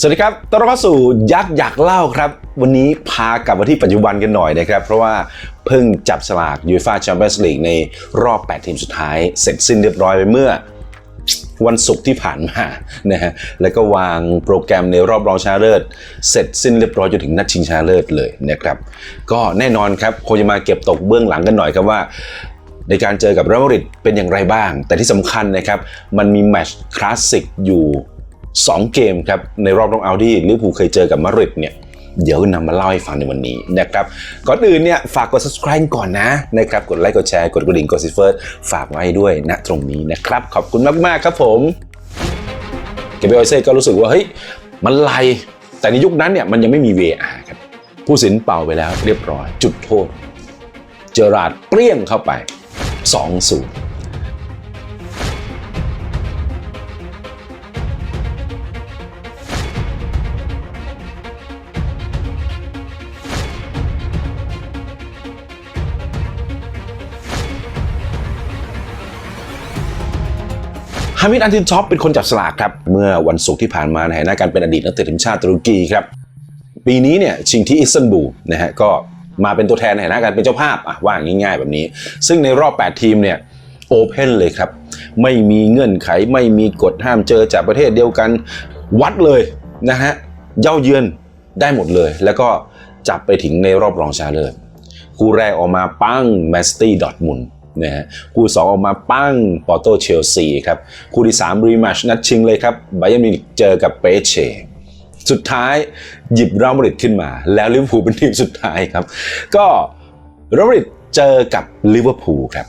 สวัสดีครับต้อนรับเข้าสู่ยักษ์อยากเล่าครับ วันนี้พากลับมาที่ปัจจุบันกันหน่อยนะครับ เพราะว่าเพิ่งจับสลากยูฟ่าแชมเปี้ยนส์ลีกในรอบ 8 ทีมสุดท้าย เสร็จสิ้นเรียบร้อยไปเมื่อวันศุกร์ที่ผ่านมานะฮะ แล้วก็วางโปรแกรมในรอบรองชนะเลิศ เสร็จสิ้นเรียบร้อยจนถึงนัดชิงชนะเลิศเลยนะครับ ก็แน่นอนครับคงจะมาเก็บตกเบื้องหลังกันหน่อยครับว่าในการเจอกับเรอัลมาดริดเป็นอย่างไรบ้าง แต่ที่สำคัญนะครับ มันมีแมตช์คลาสสิกอยู่ 2 เกมครับในรอบรองเอาที่ลิเวอร์พูลเคยเจอกับมาริดเนี่ยเดี๋ยวนำมาเล่าให้ฟังในวันนี้นะครับ ก่อนอื่นเนี่ยฝากกด subscribe ก่อนนะนะครับ กดไลค์กดแชร์กดกระดิ่งกดซิฟเฟอร์ฝากไว้ด้วยณตรงนี้นะครับ ขอบคุณมากๆครับผมเกเบรโอเซ่ก็รู้สึกว่าเฮ้ยมันไลแต่ในยุคนั้นเนี่ยมันยังไม่มี VAR ครับผู้สินเป่าไปแล้วเรียบร้อย จุดโทษ เจอราดเปรี้ยงเข้าไป 2-0ามิดอันตินช็อปเป็นคนจับสลากครับ เมื่อวันศุกร์ที่ผ่านมาในฐานะการเป็นอดีตนักเตะทีมชาติตุรกีครับ ปีนี้เนี่ยชิงที่อิสตันบูลนะฮะก็มาเป็นตัวแทนในฐานะการเป็นเจ้าภาพอะว่าง่ายๆแบบนี้ ซึ่งในรอบ 8 ทีมเนี่ยโอเพนเลยครับ ไม่มีเงื่อนไขไม่มีกฎห้ามเจอจากประเทศเดียวกันวัดเลยนะฮะเย่าเยือนได้หมดเลย แล้วก็จับไปถึงในรอบรองชนะเลิศคู่แรกออกมาปั้งแมสตี้ดอทมุน นะฮะคู่สองออกมาปั้งปอร์โตเชลซีครับคู่ที่3รีแมชนัดชิงเลยครับไบเยร์นมิวนิกเจอกับเปเชสุดท้ายหยิบเรอมาริดขึ้นมา แล้วลิเวอร์พูลเป็นทีมสุดท้ายครับ ก็เรอมาริดเจอกับลิเวอร์พูลครับ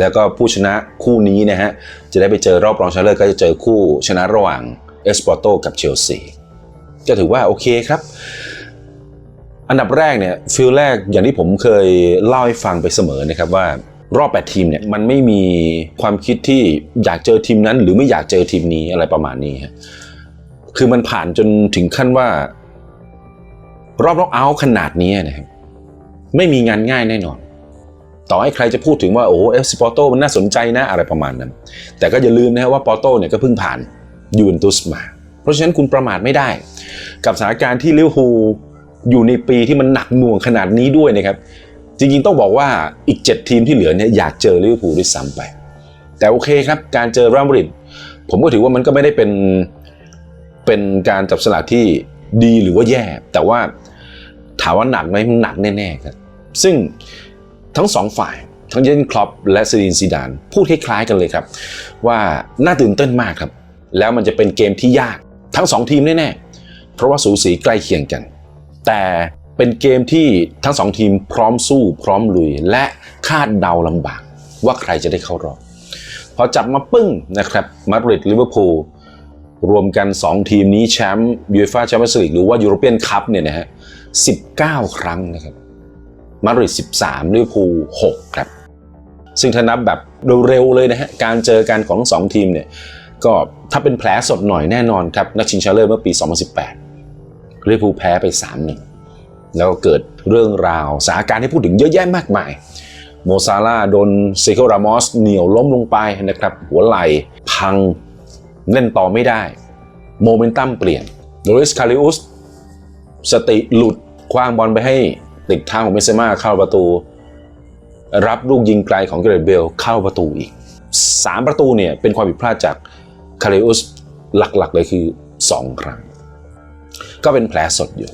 แล้วก็ผู้ชนะคู่นี้นะฮะ จะได้ไปเจอรอบรองชนะเลิศก็จะเจอคู่ชนะระหว่างเอสปอร์โตกับเชลซีก็ถือว่าโอเคครับ อันดับแรกเนี่ยฟิลแรกอย่างที่ผมเคยเล่าให้ฟังไปเสมอนะครับว่ารอบ 8 ทีมเนี่ยมันไม่มีความคิดที่อยากเจอทีมนั้น หรือไม่อยากเจอทีมนี้อะไรประมาณนี้ฮะคือมันผ่านจนถึงขั้นว่า รอบรองเอาท์ขนาดนี้นะครับไม่มีงานง่ายแน่นอน ต่อให้ใครจะพูดถึงว่าโอ้เอฟซีปอร์โตมันน่าสนใจนะอะไรประมาณนั้น แต่ก็อย่าลืมนะครับว่าปอร์โตเนี่ยก็เพิ่งผ่านยูเวนตุสมา เพราะฉะนั้นคุณประมาทไม่ได้ กับสถานการณ์ที่ลิเวอร์พูล อยู่ในปีที่มันหนักหน่วงขนาดนี้ด้วยนะครับ จริงๆต้องบอกว่าอีก 7 ทีมที่เหลือเนี่ยอยากเจอลิเวอร์พูลด้วยซ้ำไป แต่โอเคครับ การเจอเรอัลมาดริดผมก็ถือว่ามันก็ไม่ได้เป็นเป็นการจับสลากที่ดีหรือว่าแย่ แต่ว่าถามว่าหนักไหมมันหนักแน่ๆครับซึ่งทั้งสองฝ่ายทั้งเยนคลอปและซีดินซีดานพูดคล้ายๆกันเลยครับ ว่าน่าตื่นเต้นมากครับ แล้วมันจะเป็นเกมที่ยากทั้งสองทีมแน่ๆเพราะว่าสูสีใกล้เคียงกัน แต่เป็นเกมที่ทั้งสองทีมพร้อมสู้พร้อมลุย และคาดเดาลำบากว่าใครจะได้เข้ารอบพอจับมาปึ้งนะครับมาดริดลิเวอร์พูลรวมกัน 2 ทีมนี้แชมป์ยูฟ่าแชมเปี้ยนส์ลีกหรือว่ายูโรเปียนคัพเนี่ยนะฮะ19 ครั้งนะครับมาดริด13ลิเวอร์พูล6ครับ ซึ่งถ้านับแบบเร็วๆเลยนะฮะการเจอกันของทั้งสองทีมเนี่ยก็ถ้าเป็นแผลสดหน่อยแน่นอนครับนักชิงชนะเลิศเมื่อปี 2018 ลิเวอร์พูลแพ้ไป3-1แล้วเกิดเรื่องราวสถานการณ์ที่พูดถึงเยอะแยะมากมาย โมซาลาโดนเซโครามอสเหนี่ยวล้มลงไปนะครับ หัวไหล่พังเล่นต่อไม่ได้ โมเมนตัมเปลี่ยนโดริสคาริอุสสติหลุดคว้างบอลไปให้ติดทางของเบนเซม่าเข้าประตู รับลูกยิงไกลของเกเรตเบลเข้าประตูอีก 3 ประตูเนี่ยเป็นความผิดพลาดจากคาริอุสหลักๆเลยคือ 2 ครั้ง ก็เป็นแผลสดอยู่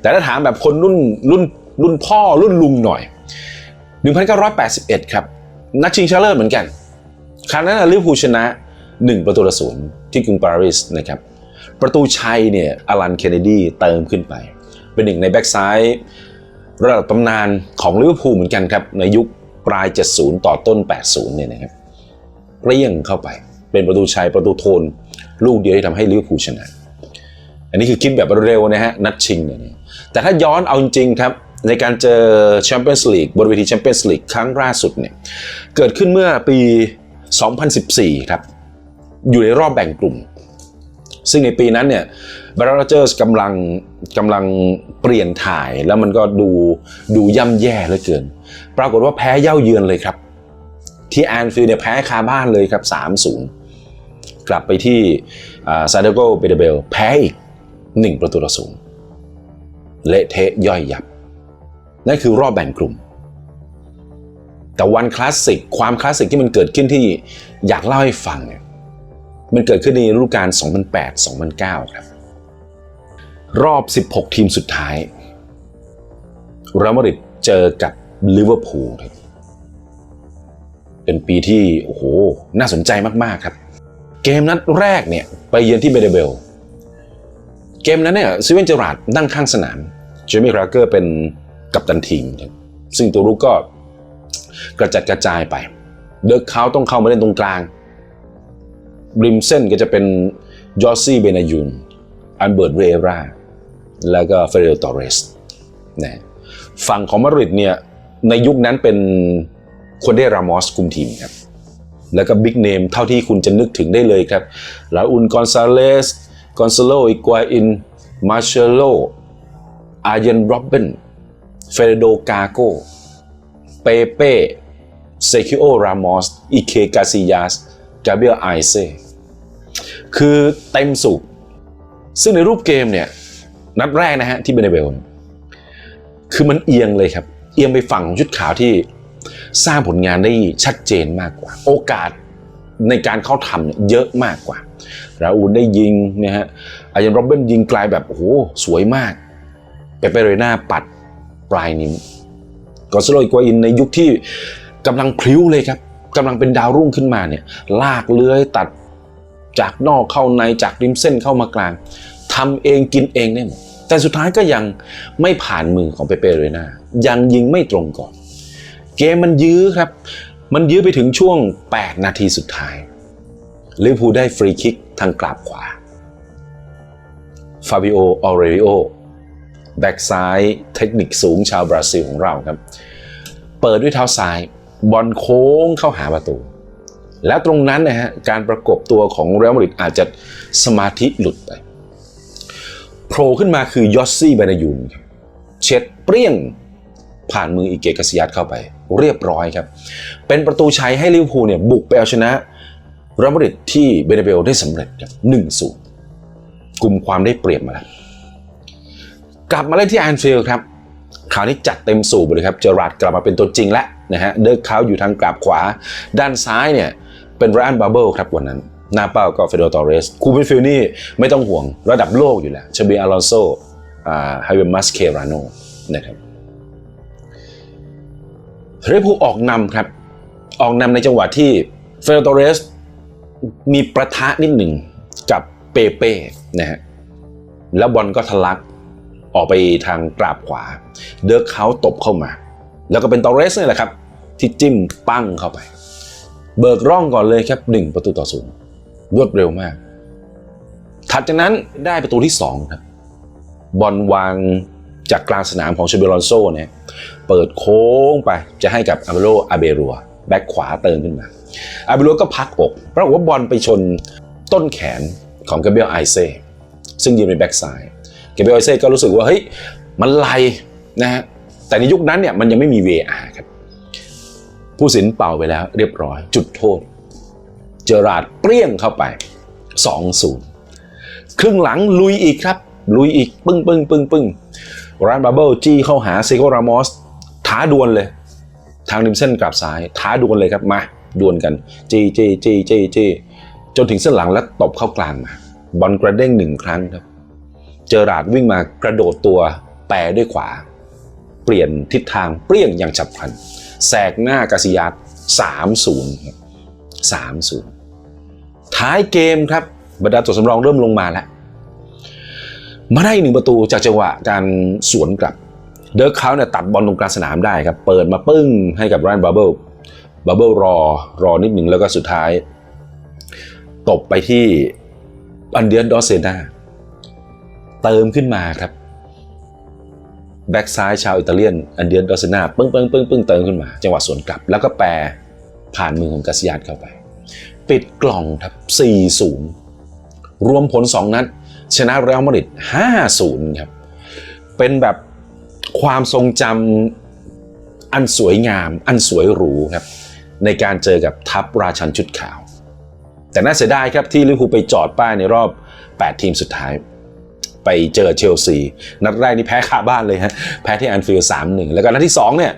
แต่ถ้าถามแบบคนรุ่นรุ่นรุ่นพ่อรุ่นลุงหน่อย 1981 ครับ นัดชิงชนะเลิศเหมือนกัน ครั้งนั้นลิเวอร์พูลชนะ 1 ประตูต่อศูนย์ที่กรุงปารีสนะครับ ประตูชัยเนี่ยอลันเคนเนดีเติมขึ้นไป เป็นหนึ่งในแบ็กซ้ายระดับตำนานของลิเวอร์พูลเหมือนกันครับ ในยุคปลาย 70 ต่อต้น 80 เนี่ยนะครับเปรี้ยงเข้าไป เป็นประตูชัยประตูโทน ลูกเดียวที่ทำให้ลิเวอร์พูลชนะ อันนี้คือคิดแบบเร็วนะฮะนัดชิงเนี่ยแต่ถ้าย้อนเอาจริงๆครับในการเจอแชมเปี้ยนส์ลีกบนเวทีแชมเปี้ยนส์ลีกครั้งล่าสุดเนี่ยเกิดขึ้นเมื่อปี 2014 ครับ อยู่ในรอบแบ่งกลุ่ม ซึ่งในปีนั้นเนี่ยบราเจอร์สกำลังกำลังเปลี่ยนถ่ายแล้วมันก็ดูดูย่ำแย่เหลือเกิน ปรากฏว่าแพ้เย่าเยือนเลยครับ ที่แอนฟิลด์เนี่ยแพ้คาบ้านเลยครับ 3-0 กลับไปที่ซาเดโกเบเดเบลแพ้อีก 1 ประตูต่อศูนย์เละเทะย่อยยับ นั่นคือรอบแบ่งกลุ่ม แต่วันคลาสสิกความคลาสสิกที่มันเกิดขึ้นที่อยากเล่าให้ฟังเนี่ยมันเกิดขึ้นในฤดูกาล 2008-2009 ครับ รอบ 16 ทีมสุดท้ายเรอัลมาดริดเจอกับลิเวอร์พูลเป็นปีที่ โอ้โห น่าสนใจมาก ๆ ครับ เกมนัดแรกเนี่ย ไปเยือนที่เบเดเบล เกมนั้นเนี่ยซิเวนเจอราร์ดนั่งข้างสนามเจมี่คราเกอร์เป็นกัปตันทีม ซึ่งตัวรุกก็กระจัดกระจายไป เดิร์กเขาต้องเข้ามาเล่นตรงกลาง ริมเส้นก็จะเป็นยอร์ซี่เบนายุน อันเบิร์ตเรเอราแล้วก็เฟรเดอรโตอเรสนะฝั่งของมาริดเนี่ย ในยุคนั้นเป็นคนได้รามอสคุมทีมครับ แล้วก็บิ๊กเนมเท่าที่คุณจะนึกถึงได้เลยครับลาอุนกอนซาเลส กอนซาโลอิกวาอิน มาเชโล อาเยนโรบเบน เฟเดโดกาโก เปเป้ เซคิโอ รามอส อิเคกาซิยาส กาเบรียลไอเซ คือเต็มสูบซึ่งในรูปเกมเนี่ย นัดแรกนะฮะ ที่เบเนเบลคือมันเอียงเลยครับ เอียงไปฝั่งของชุดขาวที่สร้างผลงานได้ชัดเจนมากกว่า โอกาสในการเข้าทำเนี่ยเยอะมากกว่า ราอูลได้ยิงนะฮะอายันโรบเบนยิงไกลแบบโอ้โหสวยมากเปเปเรน่าปัดปลายนิ้วกอสโลอิกวาอินในยุคที่กำลังพลิ้วเลยครับกำลังเป็นดาวรุ่งขึ้นมาเนี่ยลากเลื้อยตัดจากนอกเข้าในจากริมเส้นเข้ามากลางทำเองกินเองได้หมดแต่สุดท้ายก็ยังไม่ผ่านมือของเปเปเรน่ายังยิงไม่ตรงก่อน เกมมันยื้อครับ มันยื้อไปถึงช่วง 8 นาทีสุดท้าย ลิเวอร์พูลได้ฟรีคิกทางกราบขวา ฟาบิโอ ออเรริโอ แบ็กซ้ายเทคนิคสูงชาวบราซิลของเราครับ เปิดด้วยเท้าซ้าย บอลโค้งเข้าหาประตู แล้วตรงนั้นนะฮะ การประกบตัวของเรอัลมาดริดอาจจะสมาธิหลุดไปโผล่ขึ้นมาคือยอสซี่บานายุนเช็ดเปรี้ยงผ่านมืออีเกกาซิยัสเข้าไป เรียบร้อยครับ เป็นประตูชัยให้ลิเวอร์พูลเนี่ยบุกไปเอาชนะ รอัลมาดริดที่เบเนเบลได้สำเร็จครับหนึ่งศูนย์กลุ่มความได้เปรียบมาแล้วกลับมาเล่นที่แอนฟิลด์ครับคราวนี้จัดเต็มสูบเลยครับเจอราดกลับมาเป็นตัวจริงแล้วนะฮะเดิร์กเขาอยู่ทางกราบขวา ด้านซ้ายเนี่ยเป็นไรอันบาร์เบิลครับวันนั้นหน้าเป้าก็เฟโดตอเรสคูมินฟิลนี่ไม่ต้องห่วงระดับโลกอยู่แล้วชาบีอารอนโซอ่าไฮเวมัสเคราโนนะครับเรพูลออกนำครับ ออกนำในจังหวะที่เฟโดตอเรส มีประทะนิดหนึ่งกับเปเป้นะฮะแล้วบอลก็ทะลักออกไปทางกราบขวา เดิร์กเขาตบเข้ามา แล้วก็เป็นตอเรสนี่แหละครับ ที่จิ้มปั้งเข้าไป เบิกร่องก่อนเลยครับ1ประตูต่อศูนย์รวดเร็วมาก ถัดจากนั้นได้ประตูที่2ครับบอลวางจากกลางสนามของเชเบรอนโซเนี่ยเปิดโค้งไปจะให้กับอาเบโรอาเบรัวแบ็คขวาเติมขึ้นมา อาเบรัวก็พักอกปรากฏว่าบอลไปชนต้นแขนของกาเบรียลไอเซ่ซึ่งยืนในแบ็กซ้ายเกเบรียลไอเซ่ก็รู้สึกว่าเฮ้ยมันไลนะฮะแต่ในยุคนั้นเนี่ยมันยังไม่มี VAR ครับ ผู้สินเป่าไปแล้วเรียบร้อย จุดโทษ เจอราร์ดเปรี้ยงเข้าไป 2-0 ครึ่งหลังลุยอีกครับ ลุยอีก ปึ้งปึ้งปึ้งปึ้งรานบาเบิลจี้เข้าหาเซโกรามอสท้าดวลเลย ทางริมเส้นกลับซ้าย ท้าดวลเลยครับมา ดวลกันจี้จี้จี้จี้จี้จนถึงเส้นหลังแล้วตบเข้ากลางมา บอลกระเด้งหนึ่งครั้งครับ เจอราดวิ่งมากระโดดตัวแปรด้วยขวา เปลี่ยนทิศทางเปรี้ยงอย่างฉับพลันแสกหน้ากาซิยัสสามศูนย์ครับสามศูนย์ท้ายเกมครับบรรดาตัวสำรองเริ่มลงมาแล้วมาได้อีกหนึ่งประตูจากจังหวะการสวนกลับ เดิร์เขาเนี่ยตัดบอลตรงกลางสนามได้ครับ เปิดมาปึ้งให้กับรานบับเบิล บับเบิลรอรอนิดหนึ่งแล้วก็สุดท้าย ตบไปที่อันเดียนดอเซนาเติมขึ้นมาครับแบ็กซ้ายชาวอิตาเลียนอันเดียนดอเซนาปึ้งปึ้งปึ้งปึ้งเติมขึ้นมา จังหวะสวนกลับ แล้วก็แปรผ่านมือของกาซิยัสเข้าไป ปิดกล่องครับ 4-0 รวมผล 2 นัด ชนะเรอัลมาดริด5-0 ครับ เป็นแบบความทรงจำอันสวยงาม อันสวยหรูครับ ในการเจอกับทัพราชันชุดขาว แต่น่าเสียดายครับที่ลิเวอร์พูลไปจอดป้ายในรอบ 8 ทีมสุดท้าย ไปเจอเชลซี นัดแรกนี่แพ้คาบ้านเลยฮะ แพ้ที่แอนฟิลด์สามหนึ่งแล้วก็นัดที่ 2 เนี่ย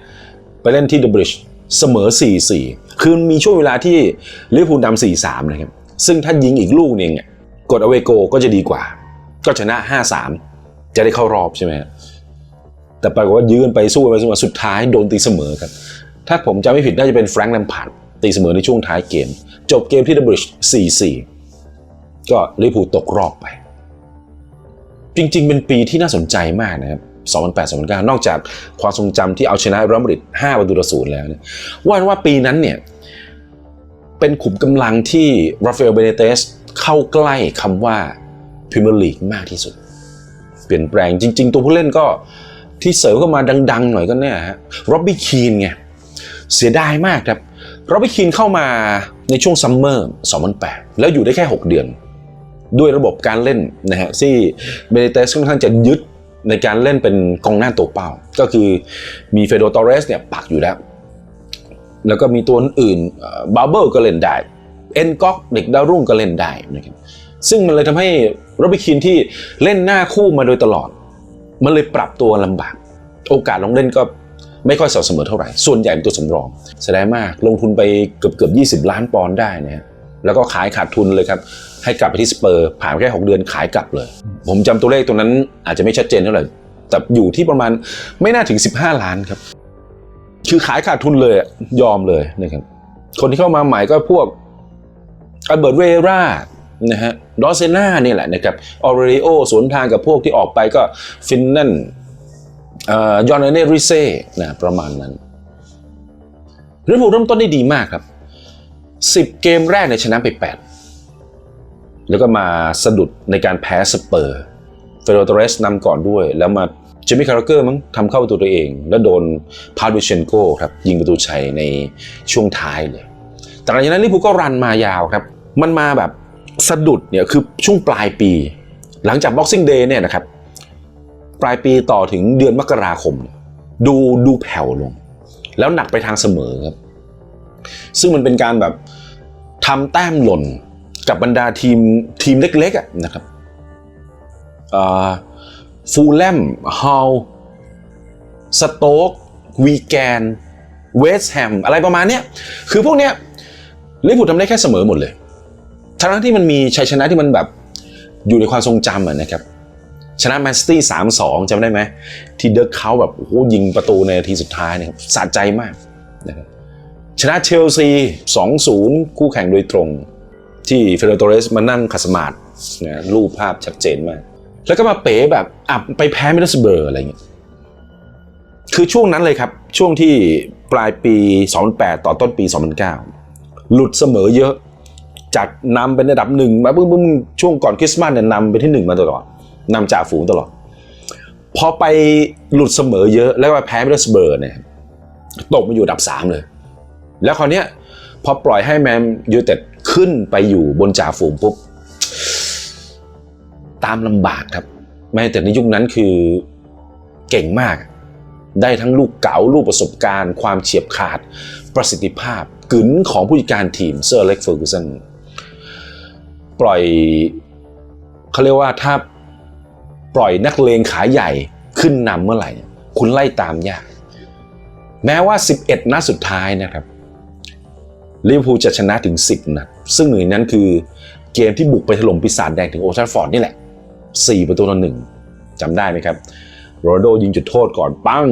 ไปเล่นที่เดอะบริดจ์เสมอ 4-4 คือมีช่วงเวลาที่ลิเวอร์พูลนำ4-3 นะครับ ซึ่งถ้ายิงอีกลูกนึงเนี่ยกดอเวโกก็จะดีกว่า ก็ชนะ 5-3 จะได้เข้ารอบใช่ไหมแต่ปรากฏว่ายื้อกันไปสู้ไปสู้มาสุดท้ายโดนตีเสมอครับ ถ้าผมจำไม่ผิดน่าจะเป็นแฟรงค์แลมพาร์ดตีเสมอในช่วงท้ายเกม จบเกมที่เดอะบริดจ์4-4 ก็ลิเวอร์พูลตกรอบไป จริงๆ เป็นปีที่น่าสนใจมากนะครับ2008-2009 นอกจากความทรงจำที่เอาชนะรอัมาดริด5ประตูต่อศูนย์แล้วเนี่ยว่านว่าปีนั้นเนี่ย เป็นขุมกำลังที่ราฟาเอลเบเนเตสเข้าใกล้คำว่าพรีเมียร์ลีกมากที่สุด เปลี่ยนแปลงจริง ๆ ตัวผู้เล่นก็ที่เสริมเข้ามาดัง ๆ หน่อยก็เนี่ยฮะโรบบี้คีนไง เสียดายมากครับโรบิคินเข้ามาในช่วงซัมเมอร์2008 แล้วอยู่ได้แค่ 6 เดือน ด้วยระบบการเล่นนะฮะที่เบเนเตสค่อนข้างจะยึดในการเล่นเป็นกองหน้าตัวเป้า ก็คือมีเฟโดตอเรสเนี่ยปักอยู่แล้ว แล้วก็มีตัวอื่นบาเบิลก็เล่นได้ เอ็นก็อกเด็กดาวรุ่งก็เล่นได้นะครับซึ่งมันเลยทำให้โรบิคินที่เล่นหน้าคู่มาโดยตลอด มันเลยปรับตัวลำบาก โอกาสลงเล่นก็ ไม่ค่อยสม่ำเสมอเท่าไหร่ ส่วนใหญ่เป็นตัวสำรองแสดงมากลงทุนไปเกือบเกือบ20 ล้านปอนด์ได้นะฮะแล้วก็ขายขาดทุนเลยครับ ให้กลับไปที่สเปอร์ผ่านแค่ 6 เดือนขายกลับเลย ผมจำตัวเลขตรงนั้นอาจจะไม่ชัดเจนเท่าไหร่แต่อยู่ที่ประมาณไม่น่าถึง 15 ล้านครับ คือขายขาดทุนเลยยอมเลยนะครับคนที่เข้ามาใหม่ก็พวกอัลเบิร์ตเวรานะฮะดอเซน่านี่แหละนะครับออเรริโอสวนทางกับพวกที่ออกไปก็ฟินนั่น ยอนเนริเซ่นะประมาณนั้นลิเวอร์พูลเริ่มต้นได้ดีมากครับ 10 เกมแรกในยชนะไป 8 แล้วก็มาสะดุดในการแพ้สเปอร์เฟโรตเรสนำก่อนด้วย แล้วมาเจมี่คาร์เกอร์มั้งทำเข้าประตูตัวเอง แล้วโดนพาวิเชนโกครับยิงประตูชัยในช่วงท้ายเลยแต่หลังจากนั้นลิเวอร์พูลก็รันมายาวครับ มันมาแบบสะดุดเนี่ยคือช่วงปลายปี หลังจาก Boxing Day เนี่ยนะครับ ปลายปีต่อถึงเดือนมกราคม ดูดูแผ่วลง แล้วหนักไปทางเสมอครับ ซึ่งมันเป็นการแบบทำแต้มหล่นกับบรรดาทีมทีมเล็กๆนะครับฟูลแลมฮาวสโต๊กวีแกนเวสแฮมอะไรประมาณเนี้ยคือพวกเนี้ยลิเวอร์พูลทำได้แค่เสมอหมดเลย ทั้งที่มันมีชัยชนะที่มันแบบอยู่ในความทรงจำะนะครับ ชนะแมนซิตี้สามสองจำได้ไหม ที่เดิร์กเขาแบบโอ้โหยิงประตูในนาทีสุดท้ายเนะครับสะใจมากนะครับชนะเชลซีสองศูนย์คู่แข่งโดยตรง ที่เฟเดโตเรสมานั่งขัดสมาธินะรูปภาพชัดเจนมาก แล้วก็มาเป๋แบบอะไปแพ้มิดเดิลสเบอร์อะไรเงี้ยคือช่วงนั้นเลยครับ ช่วงที่ปลายปี 2008 ต่อต้นปี 2009 หลุดเสมอเยอะ จากนำเป็นระดับหนึ่งมาบึ้มช่วงก่อนคริสต์มาสเนี่ยนำไปที่หนึ่งมาตลอด นำจ่าฝูงตลอด พอไปหลุดเสมอเยอะแล้วมาแพ้มิดเดิลสเบอร์เนี่ยตกมาอยู่อันดับ3เลย แล้วคราวเนี้ยพอปล่อยให้แมนยูเต็ดขึ้นไปอยู่บนจ่าฝูงปุ๊บ ตามลำบากครับ แมนยูเต็ดในยุคนั้นคือเก่งมาก ได้ทั้งลูกเก๋าลูกประสบการณ์ ความเฉียบขาด ประสิทธิภาพกึ๋นของผู้จัดการทีมเซอร์เล็กเฟอร์กูสันปล่อยเขาเรียกว่าถ้า ปล่อยนักเลงขาใหญ่ขึ้นนำเมื่อไหร่ คุณไล่ตามยาก แม้ว่า 11 นัดสุดท้ายนะครับลิเวอร์พูลจะชนะถึง 10 นัด ซึ่งหนึ่งนั้นคือเกมที่บุกไปถล่มปีศาจแดงถึงโอลด์แทราฟฟอร์ดนี่แหละ 4 ประตูต่อหนึ่งจำได้ไหมครับโรนัลโดยิงจุดโทษก่อนปั้ง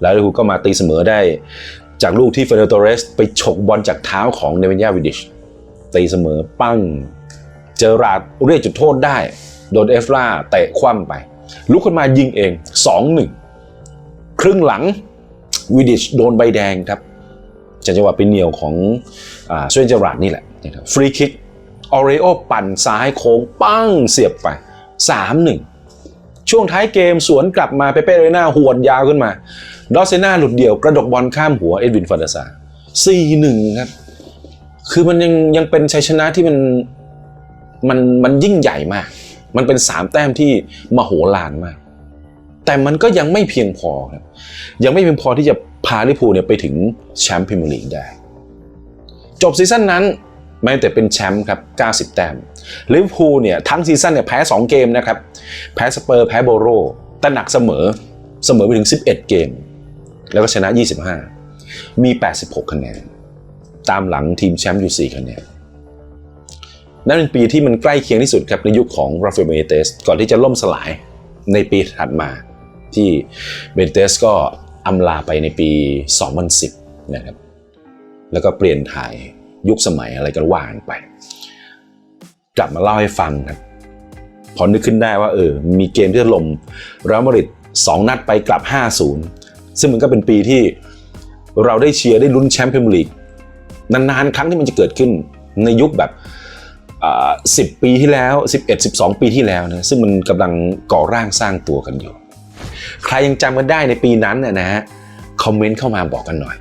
แล้วลิเวอร์พูลก็มาตีเสมอได้จากลูกที่เฟเดโตเรส ไปฉกบอลจากเท้าของเนเวนยาวิดิชตีเสมอปั้ง เจอราดเรียกจุดโทษได้ โดนเอฟราเตะคว่ำไป ลุกขึ้นมายิงเอง 2-1 ครึ่งหลังวิดิชโดนใบแดงครับจากจังหวะเป็นเหนียวของสเวนเจอราดนี่แหละนะครับฟรีคิกออเรโอปั่นซ้ายโค้งปั้งเสียบไป 3-1 ช่วงท้ายเกมสวนกลับมาเปเป้เรน่าหวดยาวขึ้นมา ดอสเซน่าหลุดเดี่ยวกระดกบอลข้ามหัวเอ็ดวินฟาเดซา4-1 ครับ คือมันยังยังเป็นชัยชนะที่มันมันมันยิ่งใหญ่มาก มันเป็นสามแต้มที่มโหฬารมาก แต่มันก็ยังไม่เพียงพอครับ ยังไม่เพียงพอที่จะพาลิพูเนี่ยไปถึงแชมป์พรีเมียร์ลีกได้ จบซีซั่นนั้นแม้แต่เป็นแชมป์ครับ 90 แต้มลิเวอร์พูลเนี่ยทั้งซีซั่นเนี่ยแพ้ 2 เกมนะครับ แพ้สเปอร์ แพ้โบโรแต่หนักเสมอ เสมอไปถึง 11 เกม แล้วก็ชนะ 25 มี 86 คะแนน ตามหลังทีมแชมป์อยู่ 4 คะแนน นั่นเป็นปีที่มันใกล้เคียงที่สุดครับในยุคของราฟาเอลเบเตสก่อนที่จะล่มสลายในปีถัดมาที่เบเตสก็อำลาไปในปี 2010 นะครับ แล้วก็เปลี่ยนถ่ายยุคสมัยอะไรกันว่านไป กลับมาเล่าให้ฟังครับพอนึกขึ้นได้ว่าเออ มีเกมที่ถล่มเรอัลมาดริด2นัดไปกลับ 5-0 ซึ่งมันก็เป็นปีที่เราได้เชียร์ได้ลุ้นแชมป์พรีเมียร์ลีกนานๆ ครั้งที่มันจะเกิดขึ้นในยุคแบบ สิบปีที่แล้ว 11 12 ปีที่แล้วนะซึ่งมันกำลังก่อร่างสร้างตัวกันอยู่ ใครยังจำกันได้ในปีนั้นนะฮะคอมเมนต์เข้ามาบอกกันหน่อย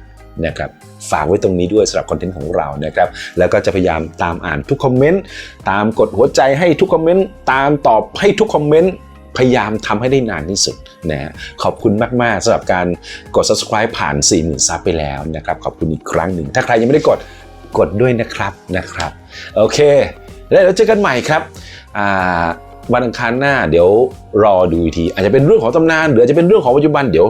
นะครับฝากไว้ตรงนี้ด้วยสำหรับคอนเทนต์ของเรานะครับ แล้วก็จะพยายามตามอ่านทุกคอมเมนต์ ตามกดหัวใจให้ทุกคอมเมนต์ ตามตอบให้ทุกคอมเมนต์ พยายามทำให้ได้นานที่สุดนะฮะขอบคุณมาก ๆสำหรับการกด subscribe ผ่าน 40,000ซับไปแล้วนะครับ ขอบคุณอีกครั้งหนึ่ง ถ้าใครยังไม่ได้กด กดด้วยนะครับนะครับ โอเค แล้วเดี๋ยวเจอกันใหม่ครับวันอังคารหน้าเดี๋ยวรอดูอีกที อาจจะเป็นเรื่องของตำนานหรืออาจจะเป็นเรื่องของปัจจุบันเดี๋ยว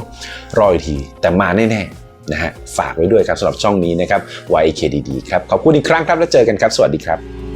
รออีกที แต่มาแน่ๆนะฮะฝากไว้ด้วยครับสำหรับช่องนี้นะครับ YKDD ครับขอบคุณอีกครั้งครับแล้วเจอกันครับ สวัสดีครับ